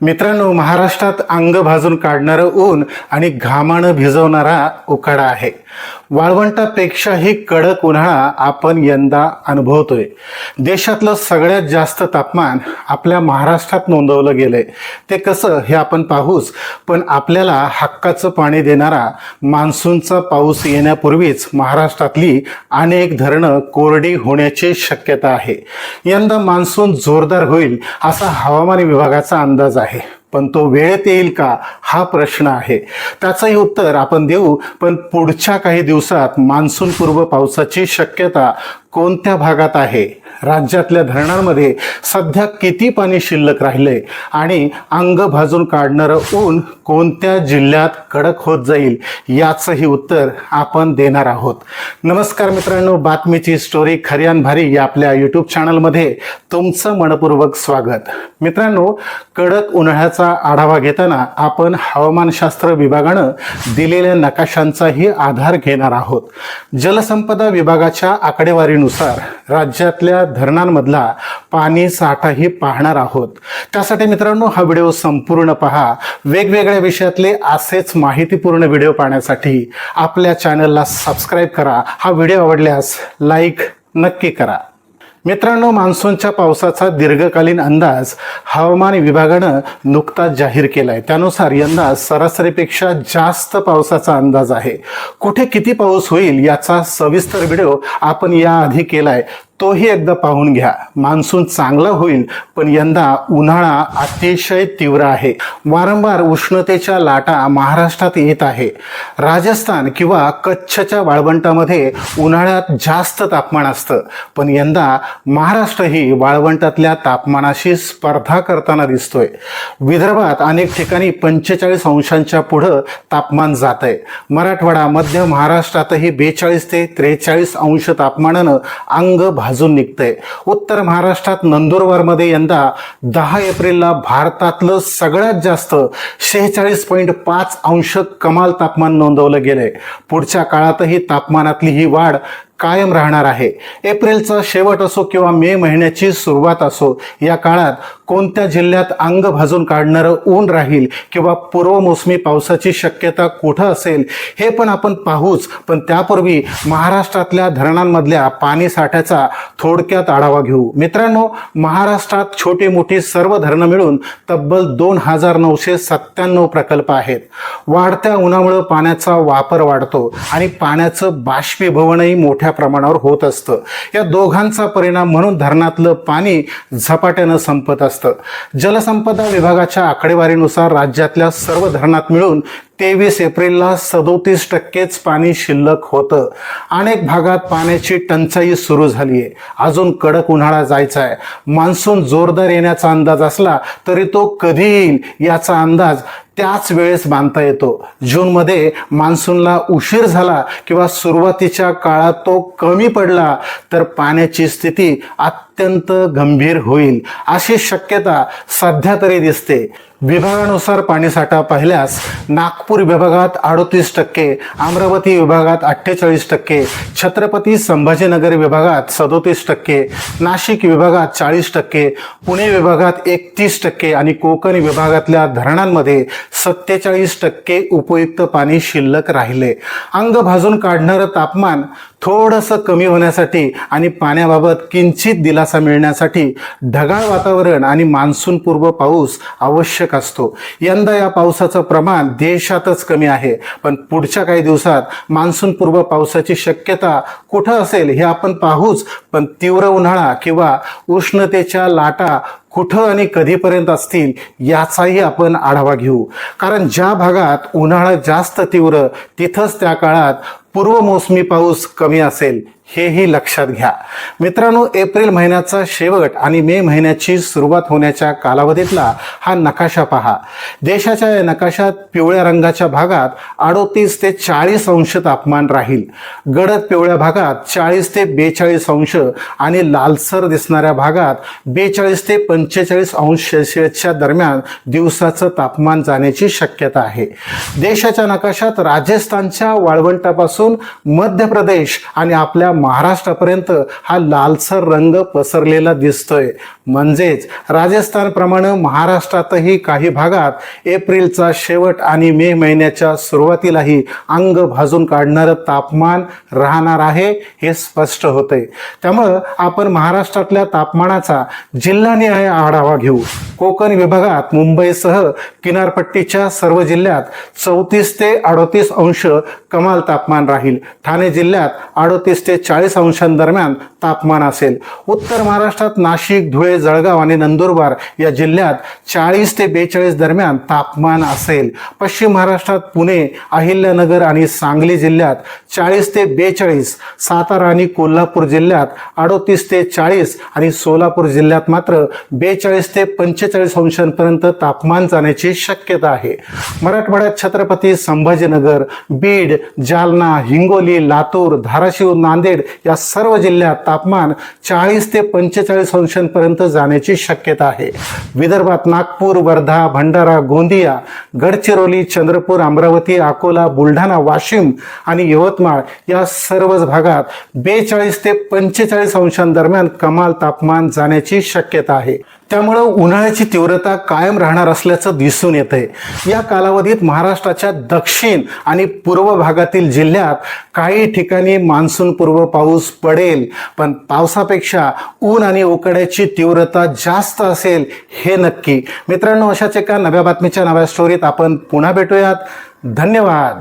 मित्रांनो महाराष्ट्रात अंग भाजून काढणारं ऊन आणि घामानं भिजवणारा उकाडा आहे. वाळवंटापेक्षाही कडक उन्हाळा आपण यंदा अनुभवतोय. देशातलं सगळ्यात जास्त तापमान आपल्या महाराष्ट्रात नोंदवलं गेलंय. ते कसं हे आपण पाहूच पण आपल्याला हक्काचं पाणी देणारा मान्सूनचा पाऊस येण्यापूर्वीच महाराष्ट्रातली अनेक धरणं कोरडी होण्याची शक्यता आहे. यंदा मान्सून जोरदार होईल असा हवामान विभागाचा अंदाज आहे. पण तो वेळेत येईल का? हा प्रश्न आहे. त्याचंही उत्तर आपण देऊ पण पुढच्या काही दिवसात मान्सूनपूर्व पावसाची शक्यता कोणत्या भागात आहे? राज्यातल्या धरणांमध्ये सध्या किती पाणी शिल्लक राहिले आणि अंग भाजून काढणारं ऊन कोणत्या जिल्ह्यात कडक होत जाईल? याचंही उत्तर आपण देणार आहोत. नमस्कार मित्रांनो बातमीची स्टोरी खऱ्यान भारी या आपल्या यूट्यूब चॅनलमध्ये तुमचं मनपूर्वक स्वागत. मित्रांनो कडक उन्हाळ्याचा आढावा घेताना आपण हवामानशास्त्र विभागानं दिलेल्या नकाशांचाही आधार घेणार आहोत. जलसंपदा विभागाच्या आकडेवारीनुसार राज्यातल्या धरणांमधला पाणी साठाही पाहणार आहोत. त्यासाठी मित्रांनो हा व्हिडिओ संपूर्ण पहा. वेगवेगळ्या विषयातले असेच माहितीपूर्ण व्हिडिओ पाहण्यासाठी आपल्या चॅनलला सबस्क्राईब करा. हा व्हिडिओ आवडल्यास लाईक नक्की करा. मित्रांनो मान्सूनच्या पावसाचा दीर्घकालीन अंदाज हवामान विभागानं नुकताच जाहीर केलाय. त्यानुसार यंदा सरासरीपेक्षा जास्त पावसाचा अंदाज आहे. कुठे किती पाऊस होईल याचा सविस्तर व्हिडिओ आपण याआधी केलाय. तोही एकदा पाहून घ्या. मान्सून चांगला होईल पण यंदा उन्हाळा अतिशय तीव्र आहे. वारंवार उष्णतेच्या लाटा महाराष्ट्रात येत आहे. राजस्थान किंवा कच्छच्या वाळवंटामध्ये उन्हाळ्यात जास्त तापमान असतं पण यंदा महाराष्ट्रही वाळवंटातल्या तापमानाशी स्पर्धा करताना दिसतोय. विदर्भात अनेक ठिकाणी पंचेचाळीस अंशांच्या पुढं तापमान जात आहे मराठवाडा मध्य महाराष्ट्रातही बेचाळीस ते त्रेचाळीस अंश तापमानानं अंग भाजून निघतंय. उत्तर महाराष्ट्रात नंदुरबारमध्ये यंदा दहा एप्रिलला भारतातलं सगळ्यात जास्त शेहेचाळीस पॉईंट पाच अंश कमाल तापमान नोंदवलं गेलंय. पुढच्या काळातही तापमानातली ही वाढ कायम राहणार आहे. एप्रिलचा शेवट असो किंवा मे महिन्याची सुरुवात असो या काळात कोणत्या जिल्ह्यात अंग भाजून काढणारं ऊन राहील किंवा पूर्व मोसमी पावसाची शक्यता कुठं असेल हे पण आपण पाहूच. पण त्यापूर्वी महाराष्ट्रातल्या धरणांमधल्या पाणी साठ्याचा थोडक्यात आढावा घेऊ. मित्रांनो महाराष्ट्रात छोटी मोठी सर्व धरणं मिळून तब्बल दोन हजार नऊशे सत्त्याण्णव प्रकल्प आहेत. वाढत्या उन्हामुळं पाण्याचा वापर वाढतो आणि पाण्याचं बाष्पीभवनही मोठ्या प्रमाणावर होत असतं. या दोघांचा परिणाम म्हणून धरणातलं पाणी झपाट्यानं संपत असतं. जलसंपदा विभागाच्या आकडेवारीनुसार राज्यातल्या सर्व धरणात मिळून तेवीस एप्रिलला सदोतीस टक्केच पाणी शिल्लक होतं. अनेक भागात पाण्याची टंचाई सुरू झाली आहे अजून कडक उन्हाळा जायचा आहे मान्सून जोरदार येण्याचा अंदाज असला तरी तो कधी येईल याचा अंदाज त्याच वेळेस बांधता येतो. जूनमध्ये मान्सूनला उशीर झाला किंवा सुरुवातीच्या काळात तो कमी पडला तर पाण्याची स्थिती अत्यंत अत्यंत गंभीर होईल अशी शक्यता सध्या तरी दिसते. विभागानुसार पाणीसाठा पाहिल्यास नागपूर विभागात अडोतीस टक्के अमरावती विभागात अठ्ठेचाळीस टक्के छत्रपती संभाजीनगर विभागात सदोतीस टक्के नाशिक विभागात चाळीस टक्के पुणे विभागात एकतीस टक्के आणि कोकण विभागातल्या धरणांमध्ये सत्तेचाळीस टक्के उपयुक्त पाणी शिल्लक राहिले. अंग भाजून काढणारं तापमान थोडंसं कमी होण्यासाठी आणि पाण्याबाबत किंचित दिलासा मिळण्यासाठी ढगाळ वातावरण आणि मान्सूनपूर्व पाऊस आवश्यक असतो. यंदा या पावसाचं प्रमाण देशातच कमी आहे. पण पुढच्या काही दिवसात मान्सूनपूर्व पावसाची शक्यता कुठं असेल हे आपण पाहूच पण तीव्र उन्हाळा किंवा उष्णतेच्या लाटा कुठं आणि कधीपर्यंत असतील याचाही आपण आढावा घेऊ. कारण ज्या भागात उन्हाळा जास्त तीव्र तिथंच त्या काळात पूर्व मोसमी पाऊस कमी असेल. हेही लक्षात घ्या. मित्रांनो एप्रिल महिन्याचा शेवट आणि मे महिन्याची सुरुवात होण्याच्या कालावधीतला हा नकाशा पहा. देशाच्या या नकाशात पिवळ्या रंगाच्या भागात अडोतीस ते चाळीस अंश तापमान राहील. गडद पिवळ्या भागात चाळीस ते बेचाळीस अंश आणि लालसर दिसणाऱ्या भागात बेचाळीस ते पंचेचाळीस अंश सेल्सिअसच्या दरम्यान दिवसाचं तापमान जाण्याची शक्यता आहे. देशाच्या नकाशात राजस्थानच्या वाळवंटापासून मध्य प्रदेश आणि आपल्या महाराष्ट्रापर्यंत हा लालसर रंग पसरलेला दिसतोय. म्हणजेच राजस्थानप्रमाणे महाराष्ट्रातही काही भागात एप्रिलचा शेवट आणि मे महिन्याच्या सुरुवातीलाही अंग भाजून काढणारं तापमान राहणार आहे हे स्पष्ट होतंय. त्यामुळं आपण महाराष्ट्रातल्या तापमानाचा जिल्हानिहाय आढावा घेऊ. कोकण विभागात मुंबईसह किनारपट्टीच्या सर्व जिल्ह्यात चौतीस ते अडोतीस अंश कमाल तापमान राहील. ठाणे जिल्ह्यात अडोतीस ते चाळीस अंशांदरम्यान तापमान असेल. उत्तर महाराष्ट्रात नाशिक धुळे जळगाव आणि नंदुरबार या जिल्ह्यात चाळीस ते बेचाळीस दरम्यान तापमान असेल. पश्चिम महाराष्ट्रात पुणे अहिल्यानगर आणि सांगली जिल्ह्यात चाळीस ते बेचाळीस सातारा आणि कोल्हापूर जिल्ह्यात अडोतीस ते चाळीस आणि सोलापूर जिल्ह्यात मात्र बेचाळीस ते पंचेचाळीस अंशांपर्यंत तापमान जाण्याची शक्यता आहे. मराठवाड्यात छत्रपती संभाजीनगर बीड जालना हिंगोली लातूर धाराशिव नांदेड नांदेड या सर्व जिल्ह्यात तापमान चाळीस ते पंचेचाळीस अंशांपर्यंत जाण्याची शक्यता आहे. विदर्भात नागपूर वर्धा भंडारा गोंदिया गडचिरोली चंद्रपूर अमरावती अकोला बुलढाणा वाशिम आणि यवतमाळ या सर्वच भागात बेचाळीस ते पंचेचाळीस अंशांदरम्यान कमाल तापमान जाण्याची शक्यता आहे. त्यामुळं उन्हाळ्याची तीव्रता कायम राहणार असल्याचं दिसून येत आहे या कालावधीत महाराष्ट्राच्या दक्षिण आणि पूर्व भागातील जिल्ह्यात काही ठिकाणी मान्सून पूर्व पाऊस पडेल पण पावसापेक्षा ऊन आणि उकड्याची तीव्रता जास्त असेल हे नक्की. मित्रांनो अशाच एका नव्या बातमीच्या नव्या स्टोरीत आपण पुन्हा भेटूयात. धन्यवाद!